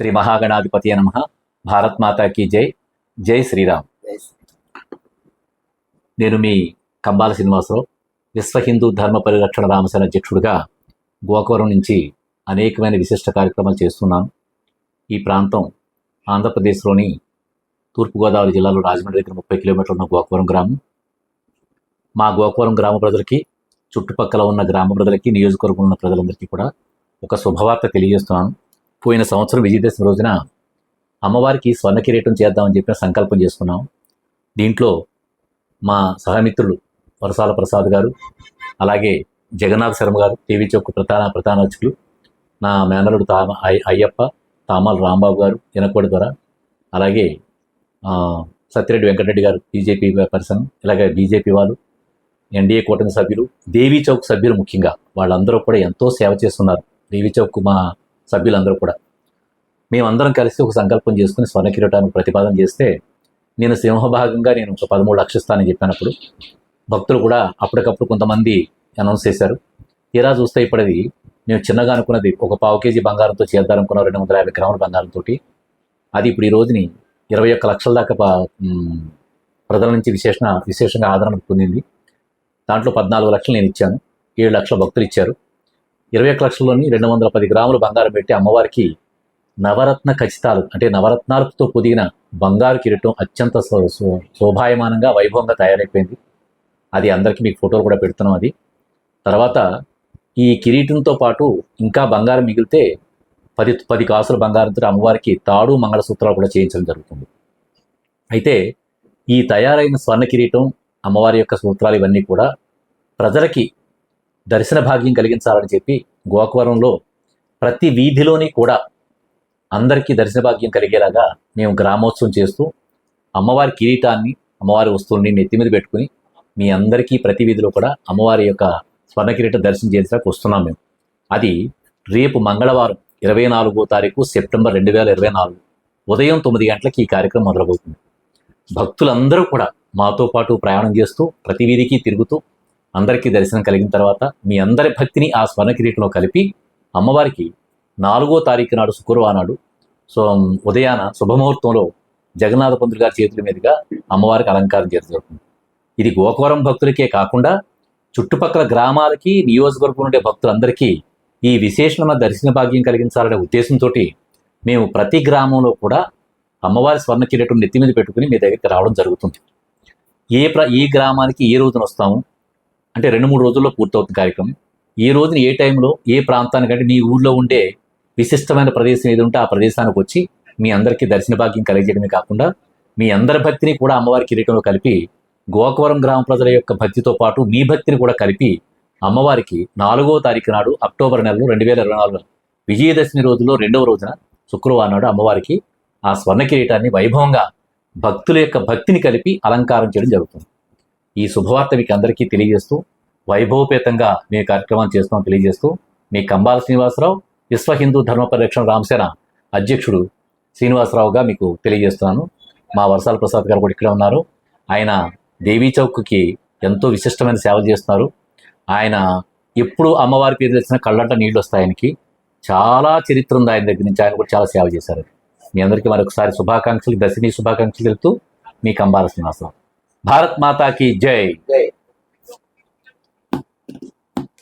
శ్రీ మహాగణాధిపతి నమ భారత్ మాతాకి జై. జై శ్రీరామ్. నేను మీ కంబాల శ్రీనివాసరావు విశ్వ హిందూ ధర్మ పరిరక్షణ రామసేన అధ్యక్షుడిగా గోకవరం నుంచి అనేకమైన విశిష్ట కార్యక్రమాలు చేస్తున్నాను. ఈ ప్రాంతం ఆంధ్రప్రదేశ్లోని తూర్పుగోదావరి జిల్లాలో రాజమండ్రి దగ్గర ముప్పై కిలోమీటర్ల ఉన్న గోకవరం గ్రామం. మా గోకవరం గ్రామ ప్రజలకి చుట్టుపక్కల ఉన్న గ్రామ ప్రజలకి నియోజకవర్గం ఉన్న ప్రజలందరికీ కూడా ఒక శుభవార్త తెలియజేస్తున్నాను. పోయిన సంవత్సరం విజయదశమి రోజున అమ్మవారికి స్వర్ణ కిరీటం చేద్దామని చెప్పిన సంకల్పం చేసుకున్నాం. దీంట్లో మా సహమిత్రులు వరసాల ప్రసాద్ గారు అలాగే జగన్నాథ్ శర్మ గారు టీవీ చౌక్ ప్రధాన ప్రధాన అర్చకులు నా మేనరుడు తామ అయ్యప్ప తామాల రాంబాబు గారు ఎనకోడి ద్వారా అలాగే సత్యరెడ్డి వెంకటరెడ్డి గారు బీజేపీ పర్సన్ ఇలాగే బీజేపీ వాళ్ళు ఎన్డీఏ కూటమి సభ్యులు దేవీ చౌక్ సభ్యులు ముఖ్యంగా వాళ్ళందరూ కూడా ఎంతో సేవ చేస్తున్నారు. దేవీ చౌక్ మా సభ్యులందరూ కూడా. మేమందరం కలిసి ఒక సంకల్పం చేసుకుని స్వర్ణ కిరీటానికి ప్రతిపాదన చేస్తే నేను సింహభాగంగా నేను ఒక పదమూడు లక్షలు చెప్పినప్పుడు భక్తులు కూడా అప్పటికప్పుడు కొంతమంది అనౌన్స్ చేశారు. తీరా చూస్తే ఇప్పటిది నేను చిన్నగా అనుకున్నది ఒక పావు కేజీ బంగారంతో చేద్దామనుకున్న రెండు వందల యాభై గ్రాముల బంగారంతో అది ఇప్పుడు ఈ రోజుని ఇరవై ఒక్క లక్షల దాకా ప్రజల నుంచి విశేషణ విశేషంగా ఆదరణ పొందింది. దాంట్లో పద్నాలుగు లక్షలు నేను ఇచ్చాను. ఏడు లక్షల భక్తులు ఇచ్చారు. ఇరవై ఒక లక్షల్లోని రెండు వందల పది గ్రాములు బంగారం పెట్టి అమ్మవారికి నవరత్న ఖచ్చితాలు అంటే నవరత్నాలతో పొదిగిన బంగారు కిరీటం అత్యంత శోభాయమానంగా వైభవంగా తయారైపోయింది. అది అందరికీ మీకు ఫోటోలు కూడా పెడుతున్నాం అది. తర్వాత ఈ కిరీటంతో పాటు ఇంకా బంగారం మిగిలితే పది పది కాసుల బంగారంతో అమ్మవారికి తాడు మంగళసూత్రాలు కూడా చేయించడం జరుగుతుంది. అయితే ఈ తయారైన స్వర్ణ కిరీటం అమ్మవారి యొక్క సూత్రాలు ఇవన్నీ కూడా ప్రజలకి దర్శన భాగ్యం కలిగించాలని చెప్పి గోకవరంలో ప్రతి వీధిలోని కూడా అందరికీ దర్శన భాగ్యం కలిగేలాగా మేము గ్రామోత్సవం చేస్తూ అమ్మవారి కిరీటాన్ని అమ్మవారి వస్తువుల్ని నెత్తి మీద పెట్టుకుని మీ అందరికీ ప్రతి వీధిలో కూడా అమ్మవారి యొక్క స్వర్ణ కిరీటం దర్శనం చేసేందుకు వస్తున్నాం మేము. అది రేపు మంగళవారం ఇరవై నాలుగో తారీఖు సెప్టెంబర్ రెండు వేల ఇరవై నాలుగు ఉదయం తొమ్మిది గంటలకి ఈ కార్యక్రమం మొదలవుతుంది. భక్తులందరూ కూడా మాతో పాటు ప్రయాణం చేస్తూ ప్రతి వీధికి తిరుగుతూ అందరికీ దర్శనం కలిగిన తర్వాత మీ అందరి భక్తిని ఆ స్వర్ణ కిరీటంలో కలిపి అమ్మవారికి నాలుగో తారీఖు నాడు శుక్రవారం నాడు సో ఉదయాన శుభముహూర్తంలో జగన్నాథ పంతులు గారి చేతుల మీదుగా అమ్మవారికి అలంకారం చేయడం జరుగుతుంది. ఇది గోకవరం భక్తులకే కాకుండా చుట్టుపక్కల గ్రామాలకి నియోజకవర్గం ఉండే భక్తులందరికీ ఈ విశేషమైన దర్శన భాగ్యం కలిగించాలనే ఉద్దేశంతో మేము ప్రతి గ్రామంలో కూడా అమ్మవారి స్వర్ణ కిరీటం నెత్తి మీద పెట్టుకుని మీ దగ్గరికి రావడం జరుగుతుంది. ఏ ప్ర ఏ గ్రామానికి ఏ రోజున వస్తాము? అంటే రెండు మూడు రోజుల్లో పూర్తవుతుంది కార్యక్రమం. ఏ రోజున ఏ టైంలో ఏ ప్రాంతానికంటే మీ ఊళ్ళో ఉండే విశిష్టమైన ప్రదేశం ఏది ఉంటే ఆ ప్రదేశానికి వచ్చి మీ అందరికీ దర్శన భాగ్యం కలిగజేయడమే కాకుండా మీ అందరి భక్తిని కూడా అమ్మవారి కిరీటంలో కలిపి గోకవరం గ్రామ ప్రజల యొక్క భక్తితో పాటు మీ భక్తిని కూడా కలిపి అమ్మవారికి నాలుగో తారీఖు నాడు అక్టోబర్ నెలలో రెండు వేల ఇరవై నాలుగు విజయదశమి రోజులో రెండవ రోజున శుక్రవారం నాడు అమ్మవారికి ఆ స్వర్ణ కిరీటాన్ని వైభవంగా భక్తుల యొక్క భక్తిని కలిపి అలంకారం చేయడం జరుగుతుంది. ఈ శుభవార్త మీకు అందరికీ తెలియజేస్తూ వైభవపేతంగా మీ కార్యక్రమాలు చేస్తున్నాం తెలియజేస్తూ మీ కంబాల శ్రీనివాసరావు విశ్వ హిందూ ధర్మ పరిరక్షణ రామసేన అధ్యక్షుడు శ్రీనివాసరావుగా మీకు తెలియజేస్తున్నాను. మా వర్షాల ప్రసాద్ గారు కూడా ఇక్కడే ఉన్నారు. ఆయన దేవీ చౌక్కి ఎంతో విశిష్టమైన సేవలు చేస్తున్నారు. ఆయన ఎప్పుడు అమ్మవారి పేరు తెచ్చిన కళ్ళంట నీళ్ళు వస్తాయి ఆయనకి. చాలా చరిత్ర ఉంది ఆయన దగ్గర నుంచి ఆయన కూడా చాలా సేవ చేశారు. మీ అందరికీ మరొకసారి శుభాకాంక్షలు దశమి శుభాకాంక్షలు తెలుపుతూ మీ కంబాల శ్రీనివాసరావు. భారత్ మాతాకి జై జై